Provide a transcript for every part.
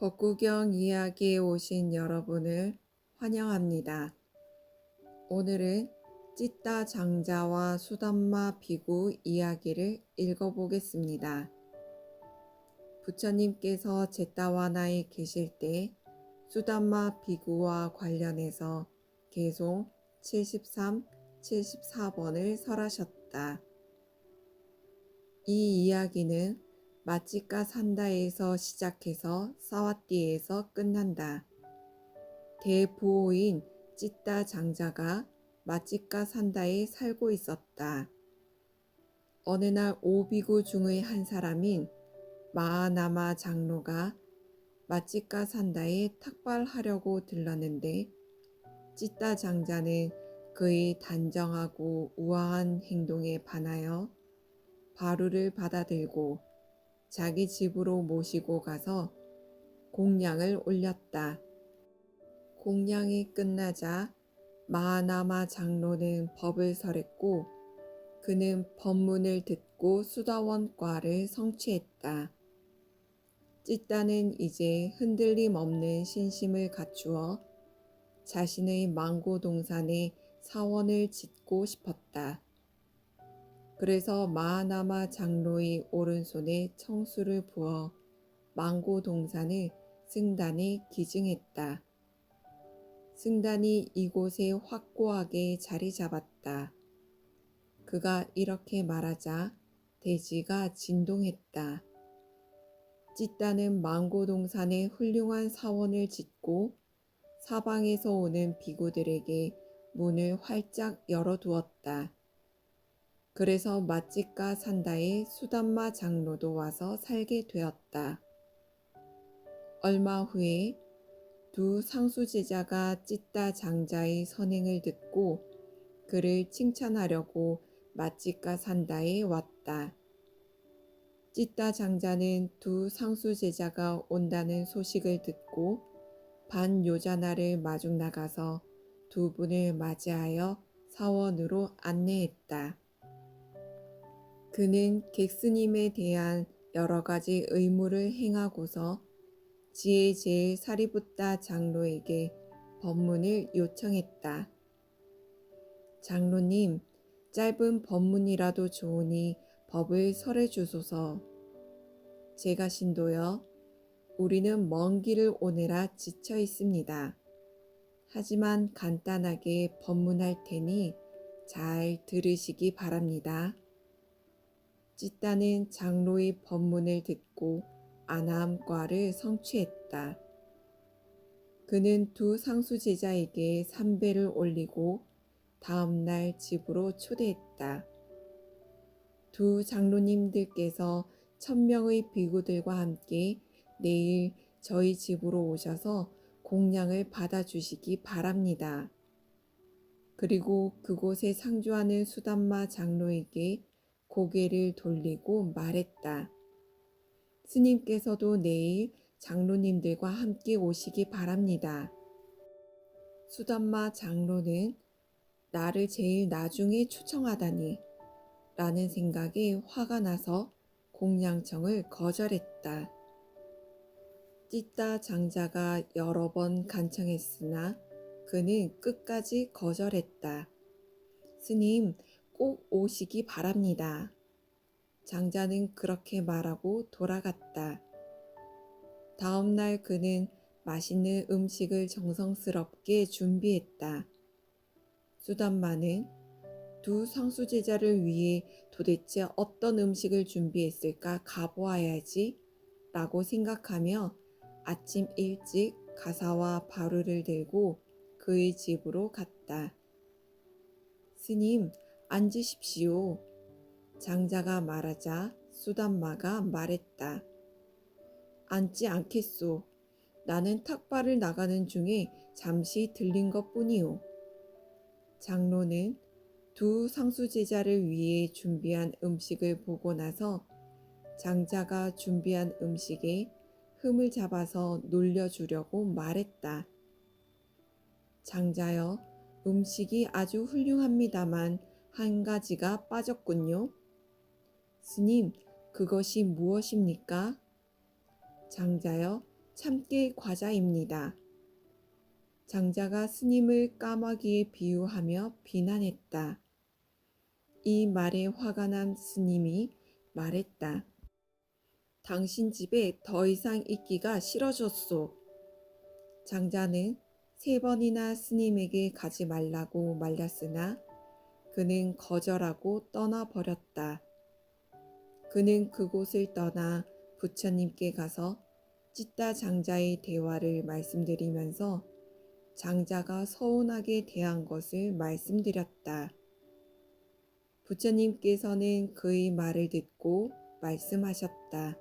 벚구경 이야기에 오신 여러분을 환영합니다. 오늘은 찌따 장자와 수담마 비구 이야기를 읽어보겠습니다. 부처님께서 제타와나에 계실 때 수담마 비구와 관련해서 개송 73, 74번을 설하셨다. 이 이야기는 마치카 산다에서 시작해서 사와띠에서 끝난다. 대부호인 찌따 장자가 마치카 산다에 살고 있었다. 어느 날 오비구 중의 한 사람인 마하나마 장로가 마치카 산다에 탁발하려고 들렀는데 찌따 장자는 그의 단정하고 우아한 행동에 반하여 바루를 받아들고 자기 집으로 모시고 가서 공양을 올렸다. 공양이 끝나자 마하나마 장로는 법을 설했고 그는 법문을 듣고 수다원과를 성취했다. 찌따는 이제 흔들림 없는 신심을 갖추어 자신의 망고 동산에 사원을 짓고 싶었다. 그래서 마하나마 장로의 오른손에 청수를 부어 망고 동산을 승단에 기증했다. 승단이 이곳에 확고하게 자리 잡았다. 그가 이렇게 말하자 대지가 진동했다. 찌따는 망고 동산에 훌륭한 사원을 짓고 사방에서 오는 비구들에게 문을 활짝 열어두었다. 그래서 맛집가 산다에 수담마 장로도 와서 살게 되었다. 얼마 후에 두 상수 제자가 찌따 장자의 선행을 듣고 그를 칭찬하려고 맛집가 산다에 왔다. 찌따 장자는 두 상수 제자가 온다는 소식을 듣고 반 요자나를 마중 나가서 두 분을 맞이하여 사원으로 안내했다. 그는 객스님에 대한 여러 가지 의무를 행하고서 지혜 제일 사리붓다 장로에게 법문을 요청했다. 장로님, 짧은 법문이라도 좋으니 법을 설해 주소서. 제가 신도여, 우리는 먼 길을 오느라 지쳐 있습니다. 하지만 간단하게 법문할 테니 잘 들으시기 바랍니다. 찌따는 장로의 법문을 듣고 아나함과를 성취했다. 그는 두 상수 제자에게 삼배를 올리고 다음 날 집으로 초대했다. 두 장로님들께서 천명의 비구들과 함께 내일 저희 집으로 오셔서 공양을 받아주시기 바랍니다. 그리고 그곳에 상주하는 수담마 장로에게 고개를 돌리고 말했다. 스님께서도 내일 장로님들과 함께 오시기 바랍니다. 수담마 장로는 나를 제일 나중에 초청하다니 라는 생각에 화가 나서 공양청을 거절했다. 찌따 장자가 여러 번 간청했으나 그는 끝까지 거절했다. 스님, 꼭 오시기 바랍니다. 장자는 그렇게 말하고 돌아갔다. 다음 날 그는 맛있는 음식을 정성스럽게 준비했다. 수담마는 두 상수 제자를 위해 도대체 어떤 음식을 준비했을까 가보아야지 라고 생각하며 아침 일찍 가사와 바루를 들고 그의 집으로 갔다. 스님, 앉으십시오. 장자가 말하자 수담마가 말했다. 앉지 않겠소. 나는 탁발을 나가는 중에 잠시 들린 것 뿐이오. 장로는 두 상수 제자를 위해 준비한 음식을 보고 나서 장자가 준비한 음식에 흠을 잡아서 놀려주려고 말했다. 장자여, 음식이 아주 훌륭합니다만 한 가지가 빠졌군요. 스님, 그것이 무엇입니까? 장자여, 참깨 과자입니다. 장자가 스님을 까마귀에 비유하며 비난했다. 이 말에 화가 난 스님이 말했다. 당신 집에 더 이상 있기가 싫어졌소. 장자는 세 번이나 스님에게 가지 말라고 말렸으나 그는 거절하고 떠나버렸다. 그는 그곳을 떠나 부처님께 가서 찢다 장자의 대화를 말씀드리면서 장자가 서운하게 대한 것을 말씀드렸다. 부처님께서는 그의 말을 듣고 말씀하셨다.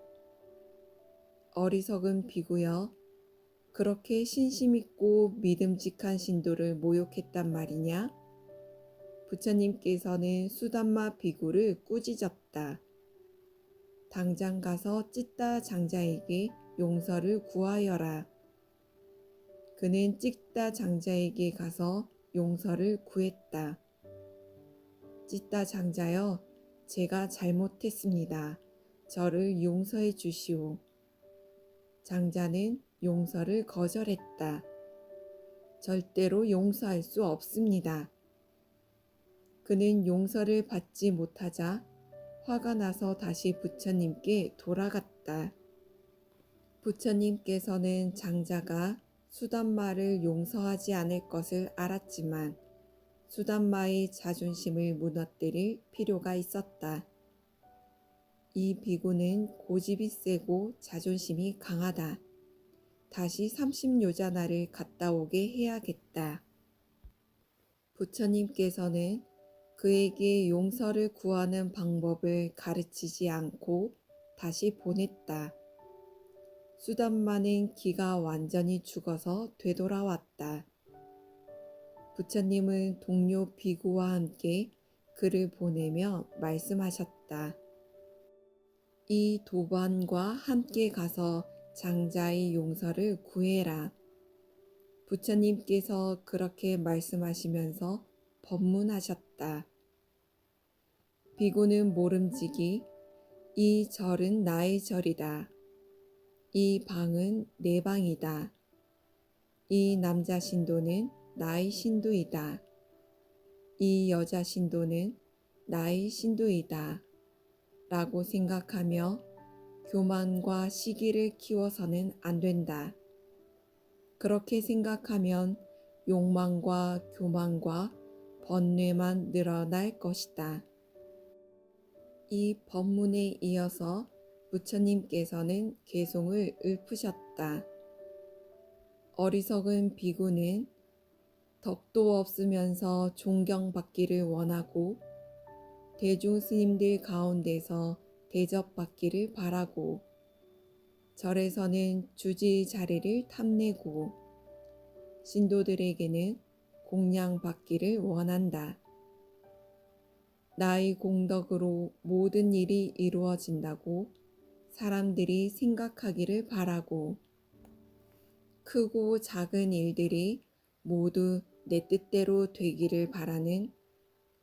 어리석은 비구여, 그렇게 신심있고 믿음직한 신도를 모욕했단 말이냐? 부처님께서는 수담마 비구를 꾸짖었다. 당장 가서 찢다 장자에게 용서를 구하여라. 그는 찢다 장자에게 가서 용서를 구했다. 찢다 장자여, 제가 잘못했습니다. 저를 용서해 주시오. 장자는 용서를 거절했다. 절대로 용서할 수 없습니다. 그는 용서를 받지 못하자 화가 나서 다시 부처님께 돌아갔다. 부처님께서는 장자가 수담마를 용서하지 않을 것을 알았지만 수담마의 자존심을 무너뜨릴 필요가 있었다. 이 비구는 고집이 세고 자존심이 강하다. 다시 30요자나를 갔다 오게 해야겠다. 부처님께서는 그에게 용서를 구하는 방법을 가르치지 않고 다시 보냈다. 수담마는 기가 완전히 죽어서 되돌아왔다. 부처님은 동료 비구와 함께 그를 보내며 말씀하셨다. 이 도반과 함께 가서 장자의 용서를 구해라. 부처님께서 그렇게 말씀하시면서 법문하셨다. 비구는 모름지기 이 절은 나의 절이다. 이 방은 내 방이다. 이 남자 신도는 나의 신도이다. 이 여자 신도는 나의 신도이다. 라고 생각하며 교만과 시기를 키워서는 안 된다. 그렇게 생각하면 욕망과 교만과 번뇌만 늘어날 것이다. 이 법문에 이어서 부처님께서는 개송을 읊으셨다. 어리석은 비구는 덕도 없으면서 존경받기를 원하고 대중 스님들 가운데서 대접받기를 바라고 절에서는 주지 자리를 탐내고 신도들에게는 공양받기를 원한다. 나의 공덕으로 모든 일이 이루어진다고 사람들이 생각하기를 바라고 크고 작은 일들이 모두 내 뜻대로 되기를 바라는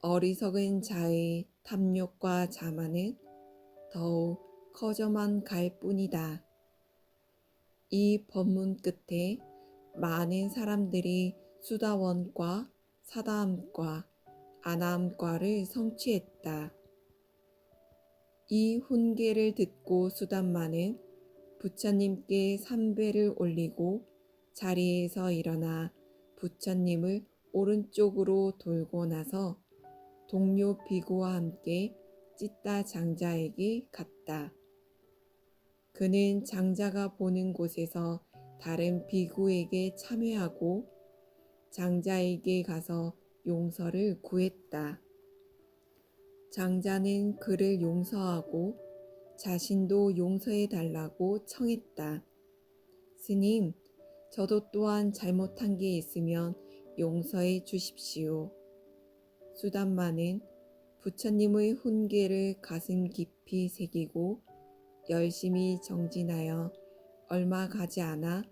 어리석은 자의 탐욕과 자만은 더욱 커져만 갈 뿐이다. 이 법문 끝에 많은 사람들이 수다원과 사다함과 아나함과를 성취했다. 이 훈계를 듣고 수담마는 부처님께 삼배를 올리고 자리에서 일어나 부처님을 오른쪽으로 돌고 나서 동료 비구와 함께 찢다 장자에게 갔다. 그는 장자가 보는 곳에서 다른 비구에게 참여하고 장자에게 가서 용서를 구했다. 장자는 그를 용서하고 자신도 용서해 달라고 청했다. 스님, 저도 또한 잘못한 게 있으면 용서해 주십시오. 수담마는 부처님의 훈계를 가슴 깊이 새기고 열심히 정진하여 얼마 가지 않아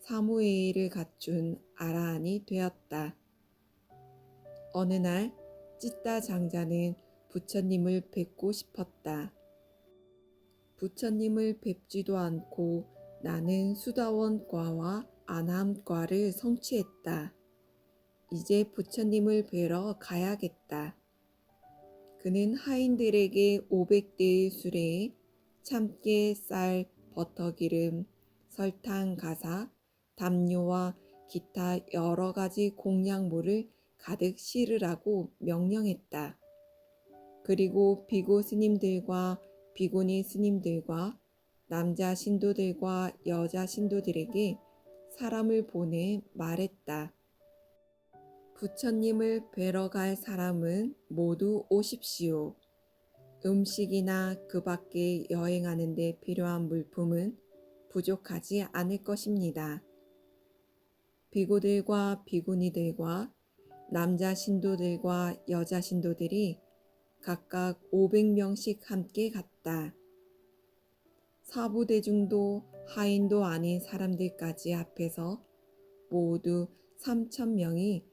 사무예의를 갖춘 아라한이 되었다. 어느 날 찢다 장자는 부처님을 뵙고 싶었다. 부처님을 뵙지도 않고 나는 수다원과와 아남과를 성취했다. 이제 부처님을 뵈러 가야겠다. 그는 하인들에게 500대의 수레에 참깨, 쌀, 버터기름, 설탕, 가사, 담요와 기타 여러 가지 공양물을 가득 실으라고 명령했다. 그리고 비고 스님들과 비고니 스님들과 남자 신도들과 여자 신도들에게 사람을 보내 말했다. 부처님을 뵈러 갈 사람은 모두 오십시오. 음식이나 그 밖에 여행하는 데 필요한 물품은 부족하지 않을 것입니다. 비고들과 비구니들과 남자 신도들과 여자 신도들이 각각 500명씩 함께 갔다. 사부대중도 하인도 아닌 사람들까지 앞에서 모두 3천명이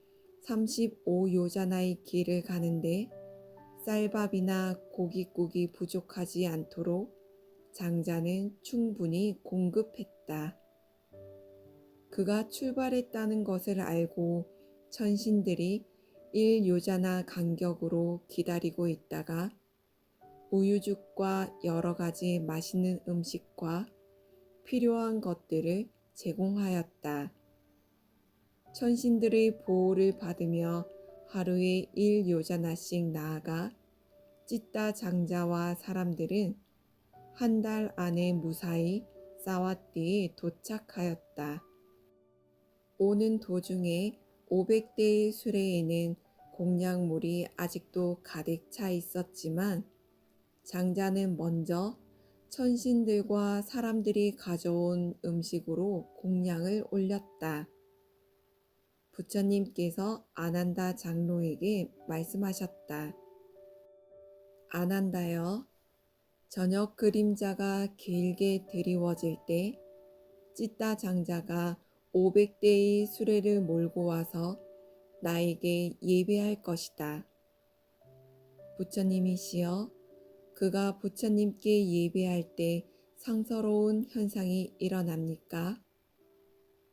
35요자나의 길을 가는데 쌀밥이나 고깃국이 부족하지 않도록 장자는 충분히 공급했다. 그가 출발했다는 것을 알고 천신들이 일요자나 간격으로 기다리고 있다가 우유죽과 여러 가지 맛있는 음식과 필요한 것들을 제공하였다. 천신들의 보호를 받으며 하루에 일요자나씩 나아가 찢다 장자와 사람들은 한 달 안에 무사히 사와띠에 도착하였다. 오는 도중에 500대의 수레에는 공양물이 아직도 가득 차 있었지만 장자는 먼저 천신들과 사람들이 가져온 음식으로 공양을 올렸다. 부처님께서 아난다 장로에게 말씀하셨다. 아난다여, 저녁 그림자가 길게 드리워질 때 찢다 장자가 500대의 수레를 몰고 와서 나에게 예배할 것이다. 부처님이시여, 그가 부처님께 예배할 때 상서로운 현상이 일어납니까?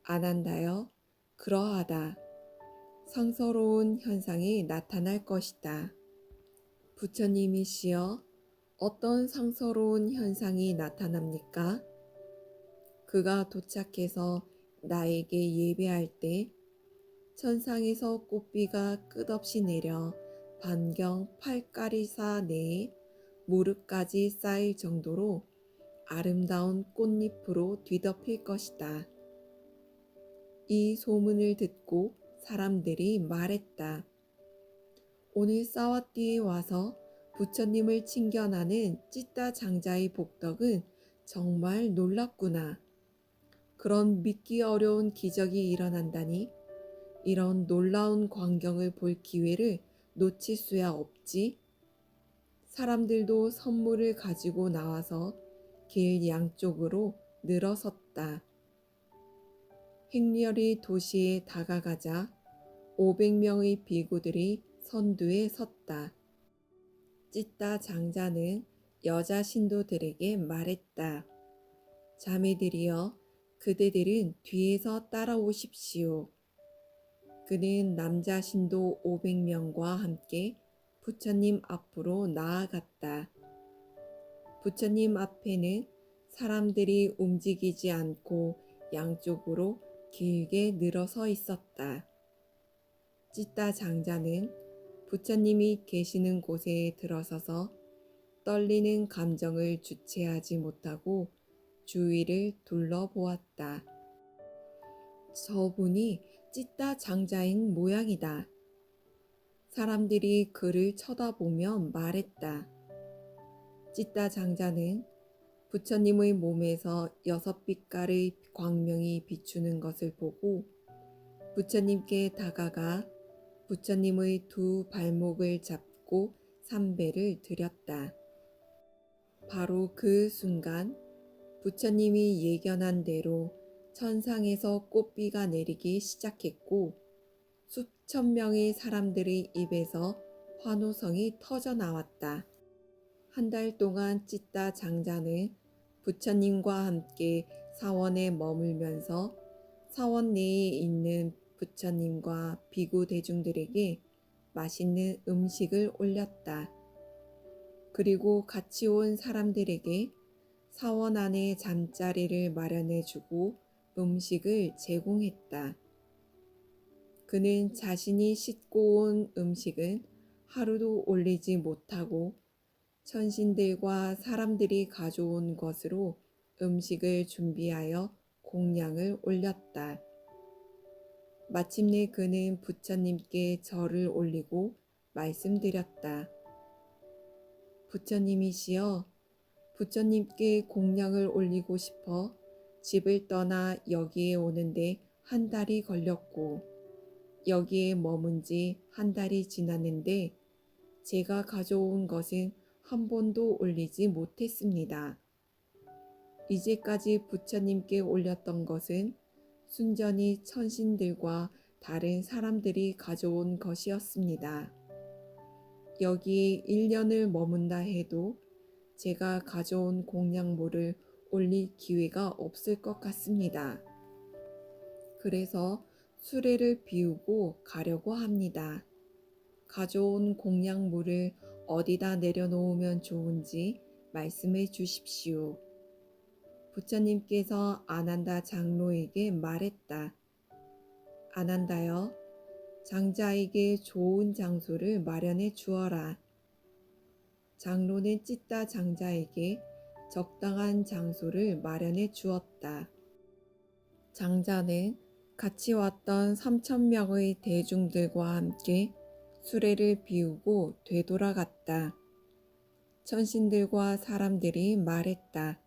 아난다여, 그러하다. 상서로운 현상이 나타날 것이다. 부처님이시여, 어떤 상서로운 현상이 나타납니까? 그가 도착해서 나에게 예배할 때 천상에서 꽃비가 끝없이 내려 반경 8까리사 내에 무릎까지 쌓일 정도로 아름다운 꽃잎으로 뒤덮일 것이다. 이 소문을 듣고 사람들이 말했다. 오늘 사와띠에 와서 부처님을 칭견하는 찢다 장자의 복덕은 정말 놀랍구나. 그런 믿기 어려운 기적이 일어난다니 이런 놀라운 광경을 볼 기회를 놓칠 수야 없지. 사람들도 선물을 가지고 나와서 길 양쪽으로 늘어섰다. 행렬이 도시에 다가가자 500명의 비구들이 선두에 섰다. 찢다 장자는 여자 신도들에게 말했다. 자매들이여, 그대들은 뒤에서 따라오십시오. 그는 남자 신도 500명과 함께 부처님 앞으로 나아갔다. 부처님 앞에는 사람들이 움직이지 않고 양쪽으로 길게 늘어서 있었다. 찢다 장자는 부처님이 계시는 곳에 들어서서 떨리는 감정을 주체하지 못하고 주위를 둘러보았다. 저분이 찢다 장자인 모양이다. 사람들이 그를 쳐다보며 말했다. 찢다 장자는 부처님의 몸에서 여섯 빛깔의 광명이 비추는 것을 보고 부처님께 다가가 부처님의 두 발목을 잡고 삼배를 드렸다. 바로 그 순간 부처님이 예견한 대로 천상에서 꽃비가 내리기 시작했고 수천 명의 사람들의 입에서 환호성이 터져 나왔다. 한 달 동안 찢다 장자는 부처님과 함께 사원에 머물면서 사원 내에 있는 부처님과 비구 대중들에게 맛있는 음식을 올렸다. 그리고 같이 온 사람들에게 사원 안에 잠자리를 마련해 주고 음식을 제공했다. 그는 자신이 싣고 온 음식은 하루도 올리지 못하고 천신들과 사람들이 가져온 것으로 음식을 준비하여 공양을 올렸다. 마침내 그는 부처님께 절을 올리고 말씀드렸다. 부처님이시여, 부처님께 공양을 올리고 싶어 집을 떠나 여기에 오는데 한 달이 걸렸고, 여기에 머문 지 한 달이 지났는데, 제가 가져온 것은 한 번도 올리지 못했습니다. 이제까지 부처님께 올렸던 것은 순전히 천신들과 다른 사람들이 가져온 것이었습니다. 여기에 1년을 머문다 해도 제가 가져온 공양물을 올릴 기회가 없을 것 같습니다. 그래서 수레를 비우고 가려고 합니다. 가져온 공양물을 어디다 내려놓으면 좋은지 말씀해 주십시오. 부처님께서 아난다 장로에게 말했다. 아난다여, 장자에게 좋은 장소를 마련해 주어라. 장로는 찢다 장자에게 적당한 장소를 마련해 주었다. 장자는 같이 왔던 3천 명의 대중들과 함께 수레를 비우고 되돌아갔다. 천신들과 사람들이 말했다.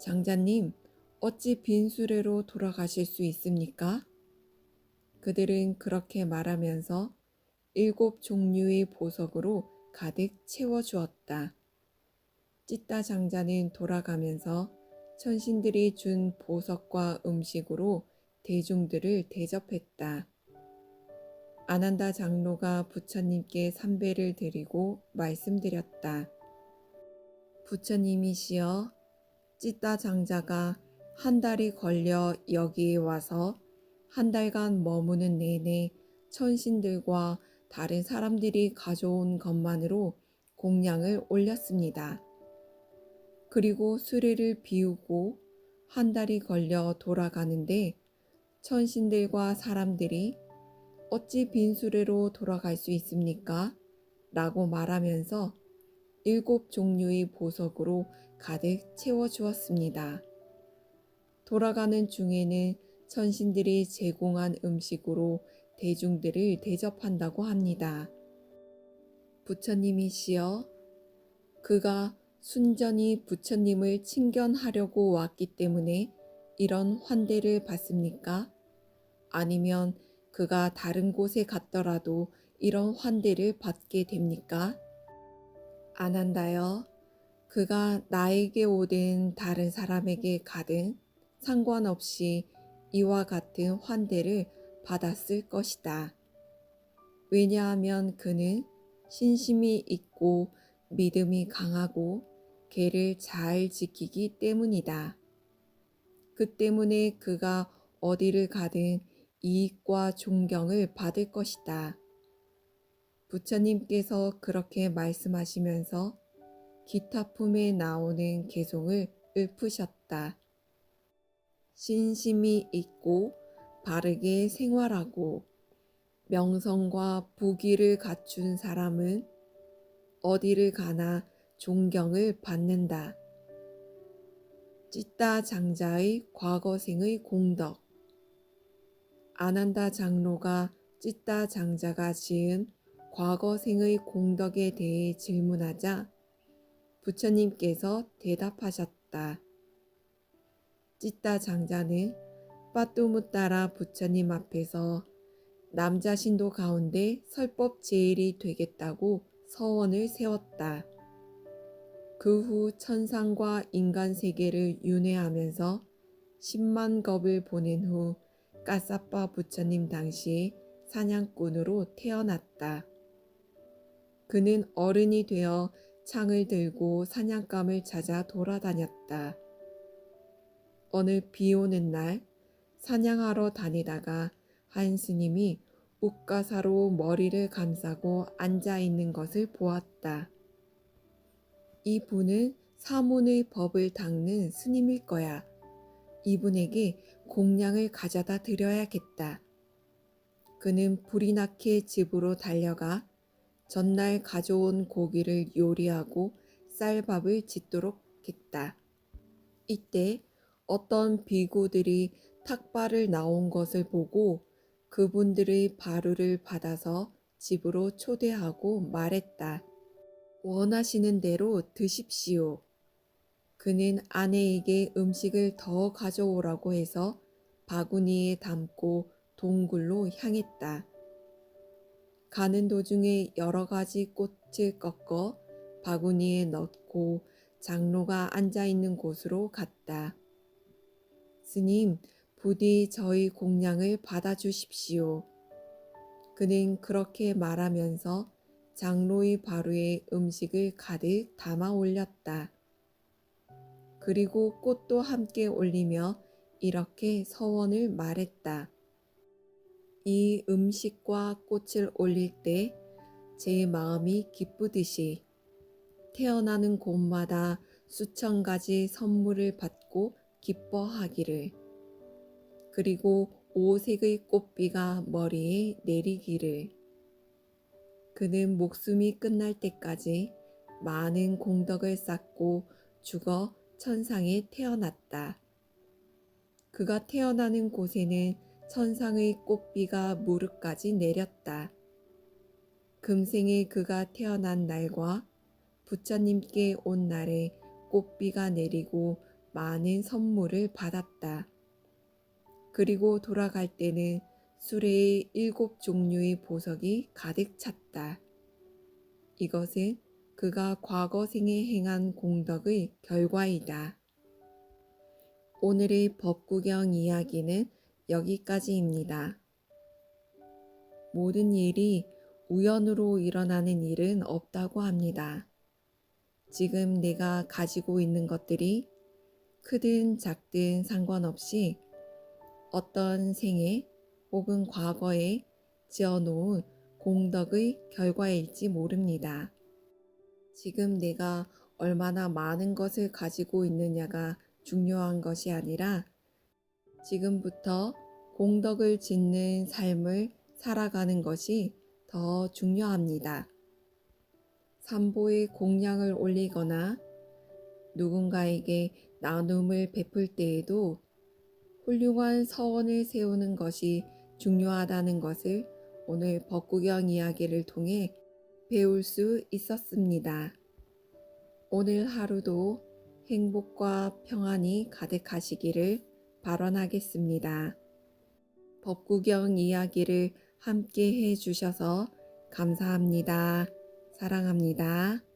장자님, 어찌 빈 수레로 돌아가실 수 있습니까? 그들은 그렇게 말하면서 일곱 종류의 보석으로 가득 채워 주었다. 찢다 장자는 돌아가면서 천신들이 준 보석과 음식으로 대중들을 대접했다. 아난다 장로가 부처님께 삼배를 드리고 말씀드렸다. 부처님이시여, 찢다 장자가 한 달이 걸려 여기에 와서 한 달간 머무는 내내 천신들과 다른 사람들이 가져온 것만으로 공양을 올렸습니다. 그리고 수레를 비우고 한 달이 걸려 돌아가는데 천신들과 사람들이 어찌 빈 수레로 돌아갈 수 있습니까? 라고 말하면서 일곱 종류의 보석으로 가득 채워 주었습니다. 돌아가는 중에는 천신들이 제공한 음식으로 대중들을 대접한다고 합니다. 부처님이시여, 그가 순전히 부처님을 친견하려고 왔기 때문에 이런 환대를 받습니까? 아니면 그가 다른 곳에 갔더라도 이런 환대를 받게 됩니까? 안 한다요. 그가 나에게 오든 다른 사람에게 가든 상관없이 이와 같은 환대를 받았을 것이다. 왜냐하면 그는 신심이 있고 믿음이 강하고 개를 잘 지키기 때문이다. 그 때문에 그가 어디를 가든 이익과 존경을 받을 것이다. 부처님께서 그렇게 말씀하시면서 기타 품에 나오는 개송을 읊으셨다. 신심이 있고 바르게 생활하고 명성과 부귀를 갖춘 사람은 어디를 가나 존경을 받는다. 찢다 장자의 과거생의 공덕. 아난다 장로가 찢다 장자가 지은 과거생의 공덕에 대해 질문하자 부처님께서 대답하셨다. 찢다 장자는 빠뚜무 따라 부처님 앞에서 남자 신도 가운데 설법 제일이 되겠다고 서원을 세웠다. 그 후 천상과 인간 세계를 윤회하면서 10만 겁을 보낸 후 까사빠 부처님 당시에 사냥꾼으로 태어났다. 그는 어른이 되어 창을 들고 사냥감을 찾아 돌아다녔다. 어느 비 오는 날 사냥하러 다니다가 한 스님이 욱가사로 머리를 감싸고 앉아 있는 것을 보았다. 이 분은 사문의 법을 닦는 스님일 거야. 이분에게 공량을 가져다 드려야겠다. 그는 불이 나게 집으로 달려가 전날 가져온 고기를 요리하고 쌀밥을 짓도록 했다. 이때 어떤 비구들이 탁발을 나온 것을 보고 그분들의 바루를 받아서 집으로 초대하고 말했다. 원하시는 대로 드십시오. 그는 아내에게 음식을 더 가져오라고 해서 바구니에 담고 동굴로 향했다. 가는 도중에 여러 가지 꽃을 꺾어 바구니에 넣고 장로가 앉아 있는 곳으로 갔다. 스님, 부디 저희 공양을 받아주십시오. 그는 그렇게 말하면서 장로의 바루에 음식을 가득 담아 올렸다. 그리고 꽃도 함께 올리며 이렇게 서원을 말했다. 이 음식과 꽃을 올릴 때 제 마음이 기쁘듯이 태어나는 곳마다 수천 가지 선물을 받고 기뻐하기를 그리고 오색의 꽃비가 머리에 내리기를 그는 목숨이 끝날 때까지 많은 공덕을 쌓고 죽어 천상에 태어났다. 그가 태어나는 곳에는 천상의 꽃비가 무릎까지 내렸다. 금생에 그가 태어난 날과 부처님께 온 날에 꽃비가 내리고 많은 선물을 받았다. 그리고 돌아갈 때는 수레의 일곱 종류의 보석이 가득 찼다. 이것은 그가 과거 생에 행한 공덕의 결과이다. 오늘의 법구경 이야기는 여기까지입니다. 모든 일이 우연으로 일어나는 일은 없다고 합니다. 지금 내가 가지고 있는 것들이 크든 작든 상관없이 어떤 생에 혹은 과거에 지어놓은 공덕의 결과일지 모릅니다. 지금 내가 얼마나 많은 것을 가지고 있느냐가 중요한 것이 아니라 지금부터 공덕을 짓는 삶을 살아가는 것이 더 중요합니다. 삼보의 공양을 올리거나 누군가에게 나눔을 베풀 때에도 훌륭한 서원을 세우는 것이 중요하다는 것을 오늘 법구경 이야기를 통해 배울 수 있었습니다. 오늘 하루도 행복과 평안이 가득하시기를 발언하겠습니다. 법구경 이야기를 함께 해 주셔서 감사합니다. 사랑합니다.